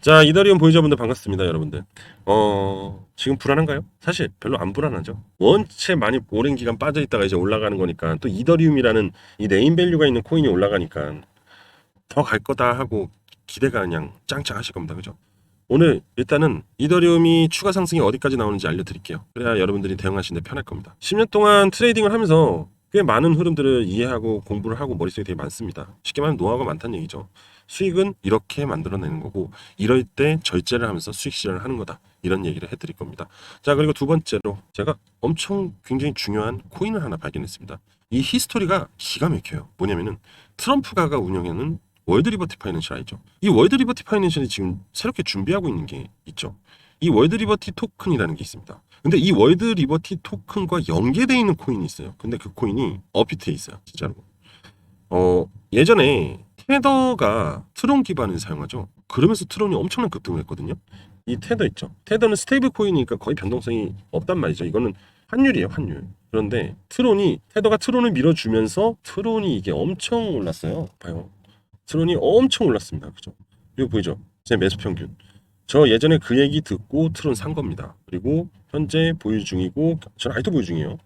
자, 이더리움 보유자분들 반갑습니다, 여러분들. 어, 지금 불안한가요? 사실 별로 안 불안하죠. 원체 많이 오랜 기간 빠져 있다가 이제 올라가는 거니까 또 이더리움이라는 이 네임 밸류가 있는 코인이 올라가니까 더 갈 거다 하고 기대가 그냥 짱짱 하실 겁니다. 그죠? 오늘 일단은 이더리움이 추가 상승이 어디까지 나오는지 알려드릴게요. 그래야 여러분들이 대응하시는데 편할 겁니다. 10년 동안 트레이딩을 하면서 꽤 많은 흐름들을 이해하고 공부를 하고 머릿속에 되게 많습니다. 쉽게 말하면 노하우가 많다는 얘기죠. 수익은 이렇게 만들어내는 거고 이럴 때 절제를 하면서 수익 실현을 하는 거다. 이런 얘기를 해드릴 겁니다. 자 그리고 두 번째로 제가 엄청 굉장히 중요한 코인을 하나 발견했습니다. 이 히스토리가 기가 막혀요. 뭐냐면은 트럼프가가 운영하는 월드 리버티 파이낸셜 알죠? 이 월드 리버티 파이낸셜이 지금 새롭게 준비하고 있는 게 있죠. 이 월드 리버티 토큰이라는 게 있습니다. 근데 이 월드 리버티 토큰과 연계되어 있는 코인이 있어요. 근데 그 코인이 업비트에 있어요. 진짜로. 어, 예전에 테더가 트론 기반을 사용하죠. 그러면서 트론이 엄청난 급등을 했거든요. 이 테더 있죠. 테더는 스테이블 코인이니까 거의 변동성이 없단 말이죠. 이거는 환율이에요, 환율. 그런데 트론이 테더가 트론을 밀어주면서 트론이 이게 엄청 올랐어요. 봐요. 트론이 엄청 올랐습니다. 그죠? 이거 보이죠? 제 매수 평균. 저 예전에 그 얘기 듣고 트론 산 겁니다. 그리고 현재 보유 중이고 저는 아직도 보유 중이에요.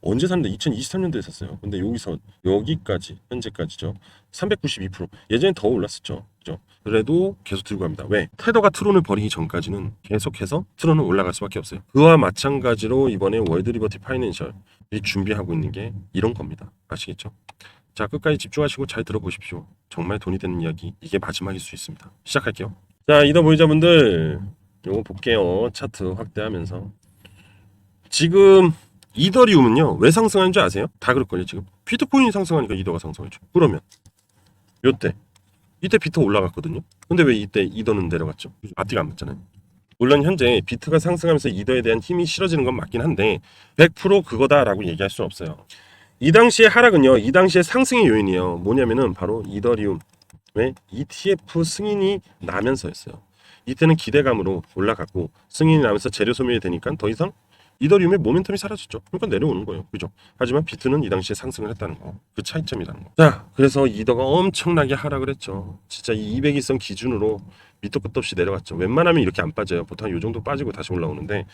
언제 샀는데 2023년도에 샀어요. 근데 여기서 여기까지 현재까지죠. 392% 예전에 더 올랐었죠. 그죠? 그래도 계속 들고 갑니다. 왜? 테더가 트론을 버리기 전까지는 계속해서 트론은 올라갈 수밖에 없어요. 그와 마찬가지로 이번에 월드 리버티 파이낸셜이 준비하고 있는 게 이런 겁니다. 아시겠죠? 자, 끝까지 집중하시고 잘 들어보십시오. 정말 돈이 되는 이야기 이게 마지막일 수 있습니다. 시작할게요. 자, 이더 보유자분들 요거 볼게요. 차트 확대하면서. 지금 이더리움은요 왜 상승하는 줄 아세요? 다 그럴걸요 지금. 비트코인이 상승하니까 이더가 상승하죠. 그러면 요때 이때 비트 올라갔거든요. 근데 왜 이때 이더는 내려갔죠? 앞뒤가 안 맞잖아요. 물론 현재 비트가 상승하면서 이더에 대한 힘이 실어지는 건 맞긴 한데 100% 그거다라고 얘기할 수는 없어요. 이 당시의 하락은요 이 당시의 상승의 요인이에요. 뭐냐면은 바로 이더리움 왜 ETF 승인이 나면서였어요 이때는 기대감으로 올라갔고 승인이 나면서 재료 소멸이 되니까 더 이상 이더리움의 모멘텀이 사라졌죠. 그러니까 내려오는 거예요. 그죠? 하지만 비트는 이 당시에 상승을 했다는 거. 그 차이점이라는 거. 자, 그래서 이더가 엄청나게 하락을 했죠. 진짜 이 200일선 기준으로 밑도 끝도 없이 내려갔죠. 웬만하면 이렇게 안 빠져요. 보통 이 정도 빠지고 다시 올라오는데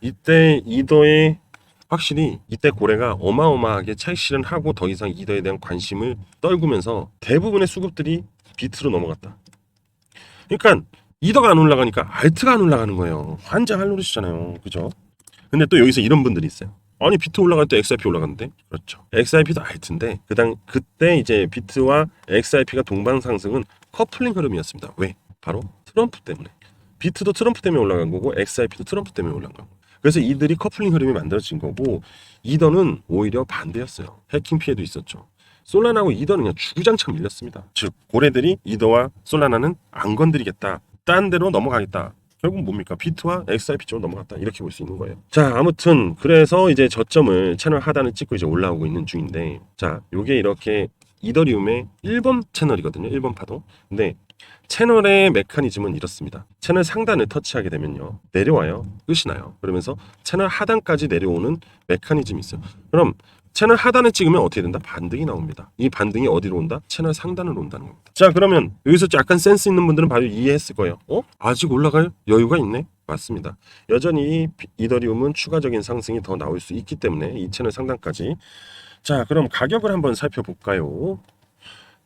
이때 이더의 확실히 이때 고래가 어마어마하게 차익 실현 하고 더 이상 이더에 대한 관심을 떨구면서 대부분의 수급들이 비트로 넘어갔다. 그러니까 이더가 안 올라가니까 알트가 안 올라가는 거예요. 환장할 노릇이잖아요. 그죠? 근데 또 여기서 이런 분들이 있어요. 아니 비트 올라갈 때 XRP 올라갔는데 그렇죠. XRP도 알트인데 그당 그때 이제 비트와 XRP가 동방 상승은 커플링 흐름이었습니다. 왜? 바로 트럼프 때문에. 비트도 트럼프 때문에 올라간 거고 XRP도 트럼프 때문에 올라간 거고. 그래서 이들이 커플링 흐름이 만들어진 거고 이더는 오히려 반대였어요. 해킹 피해도 있었죠. 솔라나하고 이더는 그냥 주구장창 밀렸습니다. 즉 고래들이 이더와 솔라나는 안 건드리겠다. 딴 데로 넘어가겠다. 결국 뭡니까? 비트와 XRP 쪽으로 넘어갔다. 이렇게 볼 수 있는 거예요. 자, 아무튼 그래서 이제 저점을 채널 하단을 찍고 이제 올라오고 있는 중인데 자, 요게 이렇게 이더리움의 1번 채널이거든요. 1번 파도. 근데 채널의 메커니즘은 이렇습니다. 채널 상단을 터치하게 되면요. 내려와요. 끝이 나요. 그러면서 채널 하단까지 내려오는 메커니즘이 있어요. 그럼 채널 하단을 찍으면 어떻게 된다? 반등이 나옵니다. 이 반등이 어디로 온다? 채널 상단으로 온다는 겁니다. 자, 그러면 여기서 약간 센스 있는 분들은 바로 이해했을 거예요. 어? 아직 올라갈 여유가 있네? 맞습니다. 여전히 비- 이더리움은 추가적인 상승이 더 나올 수 있기 때문에 이 채널 상단까지. 자, 그럼 가격을 한번 살펴볼까요?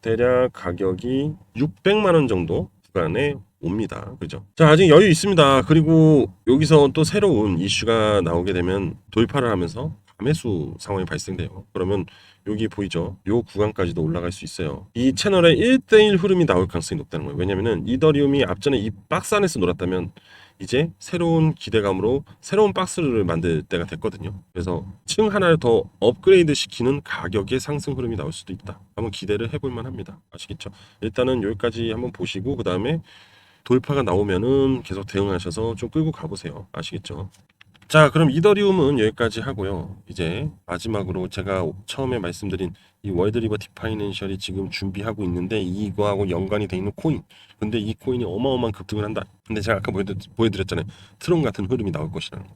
대략 가격이 600만 원 정도 구간에 옵니다. 그죠? 자, 아직 여유 있습니다. 그리고 여기서 또 새로운 이슈가 나오게 되면 돌파를 하면서 감매수 상황이 발생돼요. 그러면 여기 보이죠? 요 구간까지도 올라갈 수 있어요. 이 채널에 1대1 흐름이 나올 가능성이 높다는 거예요. 왜냐면은 이더리움이 앞전에 이 박스 안에서 놀았다면 이제 새로운 기대감으로 새로운 박스를 만들 때가 됐거든요. 그래서 층 하나를 더 업그레이드 시키는 가격의 상승 흐름이 나올 수도 있다. 한번 기대를 해볼 만 합니다. 아시겠죠? 일단은 여기까지 한번 보시고 그 다음에 돌파가 나오면은 계속 대응하셔서 좀 끌고 가보세요. 아시겠죠? 자, 그럼 이더리움은 여기까지 하고요. 이제 마지막으로 제가 처음에 말씀드린 이 월드 리버티 파이낸셜이 지금 준비하고 있는데 이거하고 연관이 돼 있는 코인. 근데 이 코인이 어마어마한 급등을 한다. 근데 제가 아까 보여드, 보여드렸 잖아요. 트론 같은 흐름이 나올 것이라는 거.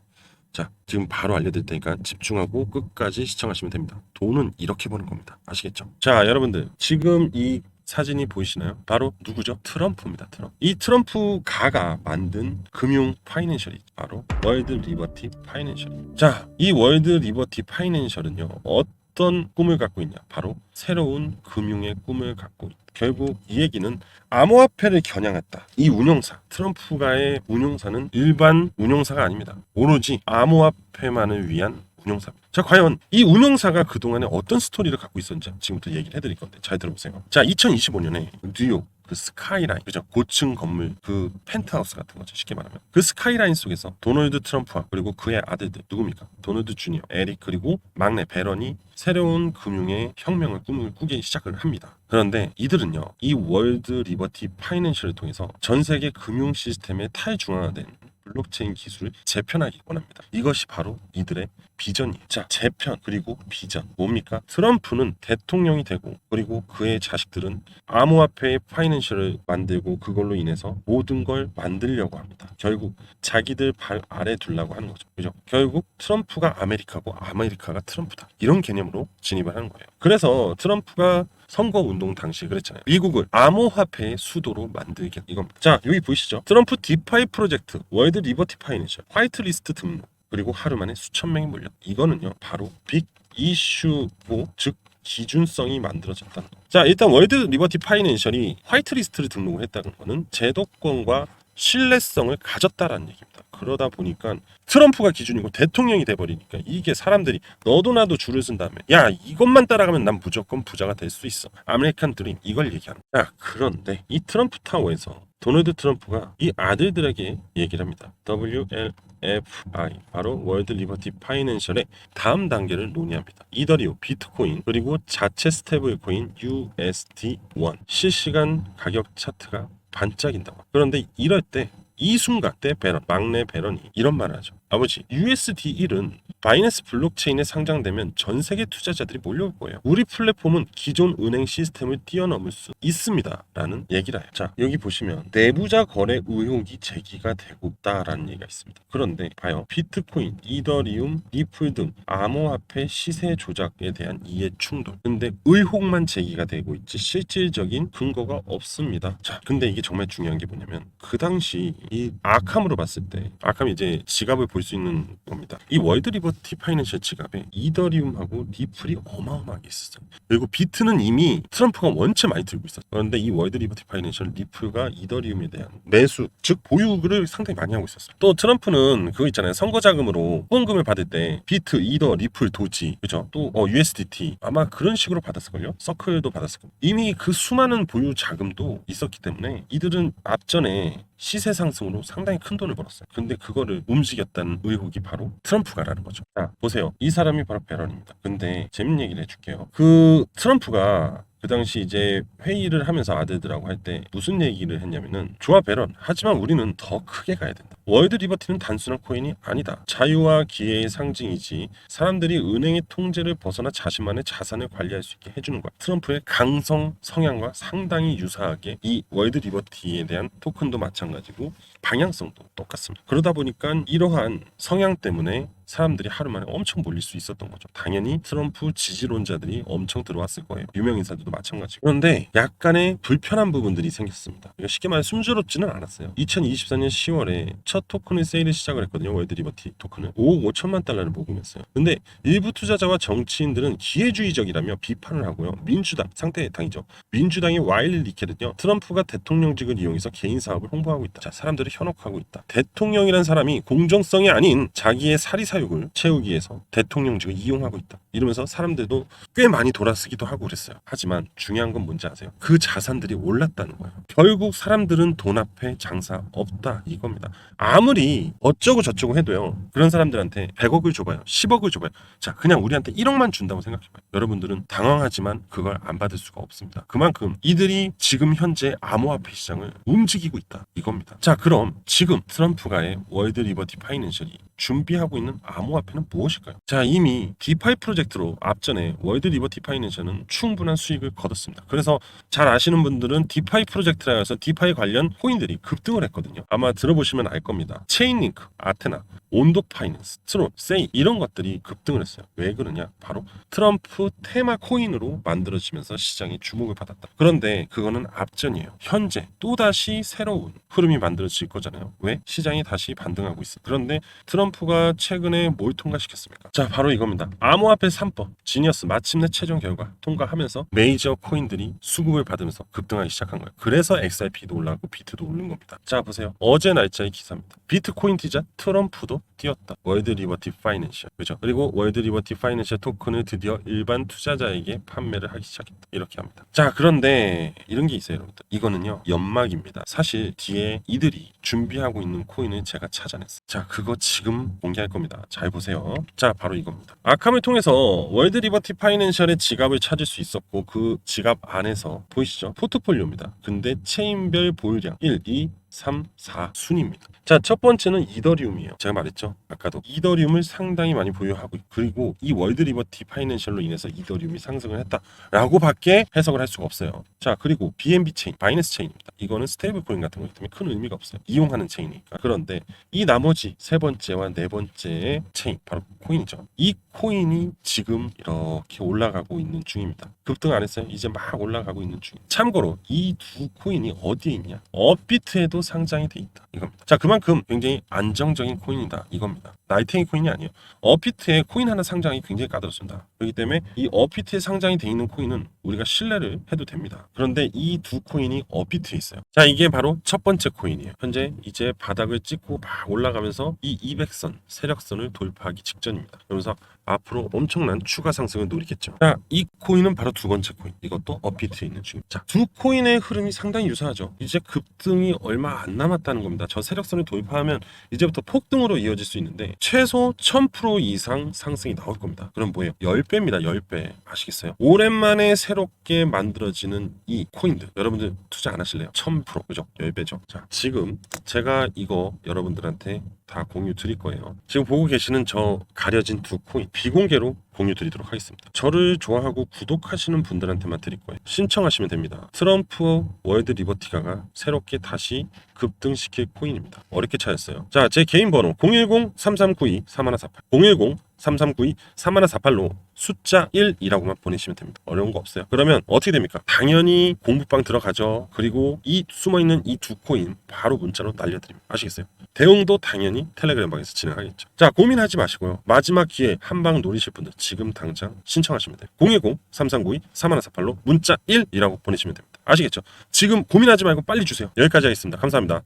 자, 지금 바로 알려드릴 테니까 집중하고 끝까지 시청하시면 됩니다. 돈은 이렇게 버는 겁니다. 아시겠죠? 자, 여러분들. 지금 이 사진이 보이시나요? 바로 누구죠? 트럼프입니다. 트럼프. 이 트럼프 가가 만든 금융 파이낸셜이 바로 월드 리버티 파이낸셜. 자, 이 월드 리버티 파이낸셜은요. 어떤 꿈을 갖고 있냐? 바로 새로운 금융의 꿈을 갖고 있다. 결국 이 얘기는 암호화폐를 겨냥했다. 이 운용사, 트럼프가의 운용사는 일반 운용사가 아닙니다. 오로지 암호화폐만을 위한 운용사입니다. 자, 과연 이 운용사가 그동안에 어떤 스토리를 갖고 있었는지 지금부터 얘기를 해드릴 건데 잘 들어보세요. 자, 2025년에 뉴욕 그 스카이라인, 그죠? 고층 건물, 그 펜트하우스 같은 거죠. 쉽게 말하면. 그 스카이라인 속에서 도널드 트럼프와 그리고 그의 아들들, 누굽니까? 도널드 주니어, 에릭, 그리고 막내 베런이 새로운 금융의 혁명을 꿈을 꾸기 시작을 합니다. 그런데 이들은요, 이 월드 리버티 파이낸셜을 통해서 전 세계 금융 시스템의 탈중앙화된 블록체인 기술을 재편하기 원합니다. 이것이 바로 이들의 비전이에요. 자, 재편 그리고 비전 뭡니까? 트럼프는 대통령이 되고 그리고 그의 자식들은 암호화폐의 파이낸셜을 만들고 그걸로 인해서 모든 걸 만들려고 합니다. 결국 자기들 발 아래 두려고 하는 거죠. 그죠? 결국 트럼프가 아메리카고 아메리카가 트럼프다. 이런 개념으로 진입을 하는 거예요. 그래서 트럼프가 선거 운동 당시 그랬잖아요. 미국을 암호화폐의 수도로 만들게 이겁니다. 자, 여기 보이시죠? 트럼프 디파이 프로젝트, 월드 리버티 파이낸셜, 화이트 리스트 등록, 그리고 하루 만에 수천 명이 몰려. 이거는요, 바로 빅 이슈고 즉 기준성이 만들어졌다는 거. 자, 일단 월드 리버티 파이낸셜이 화이트리스트를 등록을 했다는 거는 제도권과 신뢰성을 가졌다라는 얘기입니다. 그러다 보니까 트럼프가 기준이고 대통령이 돼버리니까 이게 사람들이 너도 나도 줄을 쓴 다음에 야 이것만 따라가면 난 무조건 부자가 될 수 있어. 아메리칸 드림 이걸 얘기하는. 자 그런데 이 트럼프 타워에서 도널드 트럼프가 이 아들들에게 얘기를 합니다. WLFI 바로 월드 리버티 파이낸셜의 다음 단계를 논의합니다. 이더리움, 비트코인 그리고 자체 스테이블 코인 USD1 실시간 가격 차트가 반짝인다고. 그런데 이럴 때 이 순간 때 베런 막내 베런이 이런 말을 하죠. 아버지 USD1은 바이낸스 블록체인에 상장되면 전 세계 투자자들이 몰려올 거예요. 우리 플랫폼은 기존 은행 시스템을 뛰어넘을 수 있습니다 라는 얘기를 해요. 자 여기 보시면 내부자 거래 의혹이 제기가 되고 있다라는 얘기가 있습니다. 그런데 봐요 비트코인, 이더리움, 리플 등 암호화폐 시세 조작에 대한 이해 충돌. 근데 의혹만 제기가 되고 있지 실질적인 근거가 없습니다. 자 근데 이게 정말 중요한 게 뭐냐면 그 당시 이 아캄으로 봤을 때 아캄이 이제 지갑을 볼수 있는 겁니다. 이 월드 리버 티 파이낸셜 지갑에 이더리움하고 리플이 어마어마하게 있었어요. 그리고 비트는 이미 트럼프가 원체 많이 들고 있었어요. 그런데 이 월드 리버 티 파이낸셜 리플과 이더리움에 대한 매수, 즉 보유를 상당히 많이 하고 있었어요. 또 트럼프는 그거 있잖아요. 선거 자금으로 후원금을 받을 때 비트, 이더, 리플, 도지, 그죠? 또 어, USDT 아마 그런 식으로 받았을걸요. 서클도 받았을 거예요. 이미 그 수많은 보유 자금도 있었기 때문에 이들은 앞전에 시세 상승으로 상당히 큰 돈을 벌었어요. 근데 그거를 움직였다 는 의혹이 바로 트럼프가라는 거죠. 자, 보세요. 이 사람이 바로 베런입니다. 근데 재밌는 얘기를 해줄게요. 그 트럼프가 그 당시 이제 회의를 하면서 아들들하고 할 때 무슨 얘기를 했냐면은 좋아 베런 하지만 우리는 더 크게 가야 된다. 월드 리버티는 단순한 코인이 아니다. 자유와 기회의 상징이지 사람들이 은행의 통제를 벗어나 자신만의 자산을 관리할 수 있게 해주는 거야. 트럼프의 강성 성향과 상당히 유사하게 이 월드 리버티에 대한 토큰도 마찬가지고 방향성도 똑같습니다. 그러다 보니까 이러한 성향 때문에 사람들이 하루 만에 엄청 몰릴 수 있었던 거죠. 당연히 트럼프 지지론자들이 엄청 들어왔을 거예요. 유명 인사들도 마찬가지고. 그런데 약간의 불편한 부분들이 생겼습니다. 그러니까 쉽게 말해 숨스럽지는 않았어요. 2024년 10월에 첫 토큰을 세일을 시작을 했거든요. 월드 리버티 토큰을 5억 5천만 달러를 모금했어요. 근데 일부 투자자와 정치인들은 기회주의적이라며 비판을 하고요. 민주당 상대 당이죠. 민주당의 와일리 리케는요. 트럼프가 대통령직을 이용해서 개인 사업을 홍보하고 있다. 자, 사람들을 현혹하고 있다. 대통령이란 사람이 공정성이 아닌 자기의 사리 사욕을 채우기 위해서 대통령직을 이용하고 있다. 이러면서 사람들도 꽤 많이 돌아서기도 하고 그랬어요. 하지만 중요한 건 뭔지 아세요? 그 자산들이 올랐다는 거예요. 결국 사람들은 돈 앞에 장사 없다 이겁니다. 아무리 어쩌고 저쩌고 해도요. 그런 사람들한테 100억을 줘봐요. 10억을 줘봐요. 자, 그냥 우리한테 1억만 준다고 생각해봐요. 여러분들은 당황하지만 그걸 안 받을 수가 없습니다. 그만큼 이들이 지금 현재 암호화폐 시장을 움직이고 있다 이겁니다. 자, 그럼 지금 트럼프가의 월드 리버티 파이낸셜이 준비하고 있는 암호화폐는 무엇일까요? 자, 이미 디파이 프로젝트로 앞전에 월드 리버티 파이낸셜은 충분한 수익을 거뒀습니다. 그래서 잘 아시는 분들은 디파이 프로젝트라 해서 디파이 관련 코인들이 급등을 했거든요. 아마 들어보시면 알 겁니다. 체인링크, 아테나, 온도 파이낸스, 트론, 세이 이런 것들이 급등을 했어요. 왜 그러냐? 바로 트럼프 테마 코인으로 만들어지면서 시장이 주목을 받았다. 그런데 그거는 앞전이에요. 현재 또다시 새로운 흐름이 만들어질 거잖아요. 왜? 시장이 다시 반등하고 있어. 그런데 트럼프 가 최근에 뭘 통과시켰습니까? 자, 바로 이겁니다. 암호화폐 3법, 지니어스 마침내 최종 결과 통과하면서 메이저 코인들이 수급을 받으면서 급등하기 시작한 거예요. 그래서 XRP도 올라가고 비트도 오른 겁니다. 자, 보세요. 어제 날짜의 기사입니다. 비트코인 뛰자 트럼프도 뛰었다. 월드 리버티 파이낸셜. 그죠? 그리고 월드 리버티 파이낸셜 토큰을 드디어 일반 투자자에게 판매를 하기 시작했다. 이렇게 합니다. 자, 그런데 이런 게 있어요, 여러분들. 이거는요, 연막입니다. 사실 뒤에 이들이 준비하고 있는 코인을 제가 찾아냈어요. 자, 그거 지금 공개할 겁니다. 잘 보세요. 자, 바로 이겁니다. 아캄을 통해서 월드 리버티 파이낸셜의 지갑을 찾을 수 있었고 그 지갑 안에서 보이시죠? 포트폴리오입니다. 근데 체인별 보유량 1, 2, 3, 4 순입니다. 자, 첫 번째는 이더리움이에요. 제가 말했죠. 아까도 이더리움을 상당히 많이 보유하고 그리고 이 월드 리버티 파이낸셜로 인해서 이더리움이 상승을 했다라고 밖에 해석을 할 수가 없어요. 자, 그리고 BNB 체인, 바이낸스 체인입니다. 이거는 스테이블 코인 같은 거기 때문에 큰 의미가 없어요. 이용하는 체인이니까. 그런데 이 나머지 세 번째와 네 번째의 체인, 바로 코인이죠. 이 코인이 지금 이렇게 올라가고 있는 중입니다. 급등 안 했어요. 이제 막 올라가고 있는 중. 참고로 이 두 코인이 어디에 있냐? 업비트에도 상장이 돼 있다. 이겁니다. 자, 그만큼 굉장히 안정적인 코인이다. 이겁니다. 나이탱이 코인이 아니에요. 업비트에 코인 하나 상장이 굉장히 까다롭습니다. 그렇기 때문에 이 업비트에 상장이 돼 있는 코인은 우리가 신뢰를 해도 됩니다. 그런데 이 두 코인이 업비트에 있어요. 자, 이게 바로 첫 번째 코인이에요. 현재 이제 바닥을 찍고 막 올라가면서 이 200선 세력선을 돌파하기 직전입니다. 그러면서 앞으로 엄청난 추가 상승을 노리겠죠. 자, 이 코인은 바로 두 번째 코인. 이것도 업비트에 있는 중입니다. 자, 두 코인의 흐름이 상당히 유사하죠. 이제 급등이 얼마 안 남았다는 겁니다. 저 세력선을 돌파하면 이제부터 폭등으로 이어질 수 있는데 최소 1000% 이상 상승이 나올 겁니다. 그럼 뭐예요? 10배입니다. 10배. 아시겠어요? 오랜만에 새롭게 만들어지는 이 코인들. 여러분들 투자 안 하실래요? 1000% 그죠? 10배죠. 자, 지금 제가 이거 여러분들한테 다 공유 드릴 거예요. 지금 보고 계시는 저 가려진 두 코인 비공개로 공유 드리도록 하겠습니다. 저를 좋아하고 구독하시는 분들한테만 드릴 거예요. 신청하시면 됩니다. 트럼프 월드 리버티가가 새롭게 다시 급등시킬 코인입니다. 어렵게 찾았어요. 자, 제 개인 번호 010-3392-3148 010 3392-3148로 숫자 1이라고만 보내시면 됩니다. 어려운 거 없어요. 그러면 어떻게 됩니까? 당연히 공부방 들어가죠. 그리고 이 숨어있는 이 두 코인 바로 문자로 날려드립니다. 아시겠어요? 대응도 당연히 텔레그램 방에서 진행하겠죠. 자, 고민하지 마시고요. 마지막 기회 한 방 노리실 분들 지금 당장 신청하시면 돼요. 010-3392-3148로 문자 1이라고 보내시면 됩니다. 아시겠죠? 지금 고민하지 말고 빨리 주세요. 여기까지 하겠습니다. 감사합니다.